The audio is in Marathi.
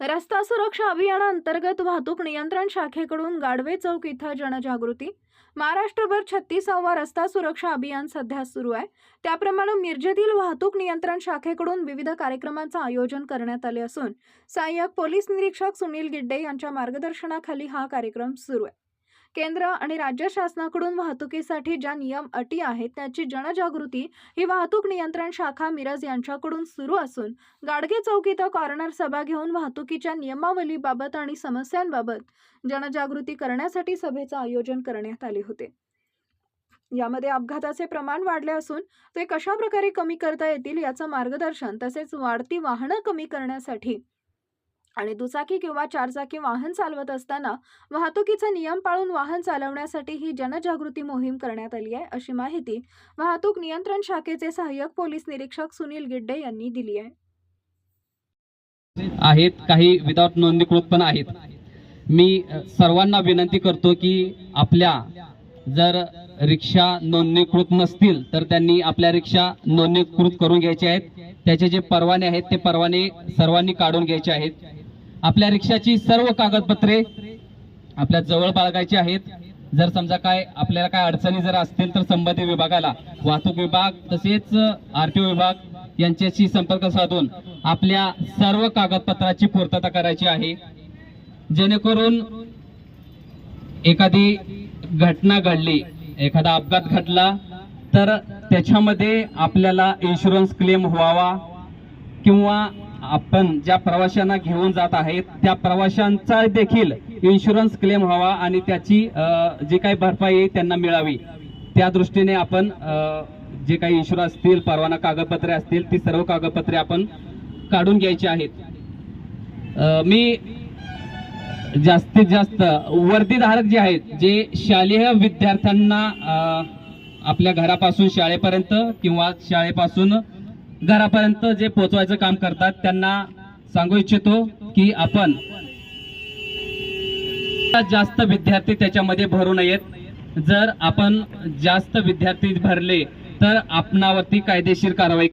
रस्ता सुरक्षा अभियानाअंतर्गत वाहतूक नियंत्रण शाखेकडून गाडवे चौक इथं जनजागृती. महाराष्ट्रभर छत्तीसावा रस्ता सुरक्षा अभियान सध्या सुरू आहे. त्याप्रमाणे मिरजेतील वाहतूक नियंत्रण शाखेकडून विविध कार्यक्रमांचं आयोजन करण्यात आले असून सहाय्यक पोलीस निरीक्षक सुनील गिड्डे यांच्या मार्गदर्शनाखाली हा कार्यक्रम सुरू आहे. केंद्र आणि राज्य शासनाकडून वाहतुकीसाठी ज्या नियम अटी आहेत त्याची जनजागृती ही वाहतूक नियंत्रण शाखा मिरज यांच्याकडून सुरू असून गाडगे चौक इथं कॉर्नर सभा घेऊन वाहतुकीच्या नियमावलीबाबत आणि समस्यांबाबत जनजागृती करण्यासाठी सभेचं आयोजन करण्यात आले होते. यामध्ये अपघाताचे प्रमाण वाढले असून ते कशा प्रकारे कमी करता येतील याचं मार्गदर्शन तसेच वाढती वाहनं कमी करण्यासाठी आणि दुचाकी किंवा चारचाकी वाहन चालवत असताना वाहतुकीचा नियम पाळून वाहन चालवण्यासाठी ही जनजागृती मोहीम करण्यात आली आहे अशी माहिती वाहतूक नियंत्रण शाखेचे सहाय्यक पोलीस निरीक्षक सुनील गिड्डे यांनी दिली आहे. आहेत काही विदाउट नोंदणीकृत पण आहेत. मी सर्वांना विनंती करतो की आपल्या जर रिक्षा नोंदणीकृत नसतील तर त्यांनी आपल्या रिक्षा नोंदणीकृत करून घ्यायचे आहेत. त्याचे जे परवाने आहेत ते परवाने सर्वांनी काढून घ्यायचे आहेत. आपल्या रिक्षाची सर्व कागदपत्रे आपल्या जवळ बाळगायची आहेत. जर समजा काय आपल्याला काय अडचणी जर असतील तर संबंधित विभागाला वाहतूक विभाग तसेच आरटीओ विभाग यांच्याशी संपर्क साधून आपल्या सर्व कागदपत्राची पूर्तता करायची आहे. जेणेकरून एखादी घटना घडली एखादा अपघात घडला तर त्याच्यामध्ये आपल्याला इन्शुरन्स क्लेम व्हावा किंवा आपण ज्या प्रवाशांना घेऊन जात आहेत त्या प्रवाशांचा देखील इन्शुरन्स क्लेम व्हावा आणि त्याची जी काही भरपाई त्यांना मिळावी. त्या दृष्टीने आपण जे काही इन्शुरन्स असतील परवाना कागदपत्रे असतील ती सर्व कागदपत्रे आपण काढून घ्यायची आहेत. मी जास्तीत जास्त वर्दीधारक जे आहेत जे शालेय विद्यार्थ्यांना आपल्या घरापासून शाळेपर्यंत किंवा शाळेपासून घरापर्यंत जे पोहोचवायचं काम करतात त्यांना सांगू इच्छितो की आपण जास्त विद्यार्थी त्याच्यामध्ये भरू नयेत. जर आपण जास्त विद्यार्थी भरले तर आपणावरती कायदेशीर कारवाई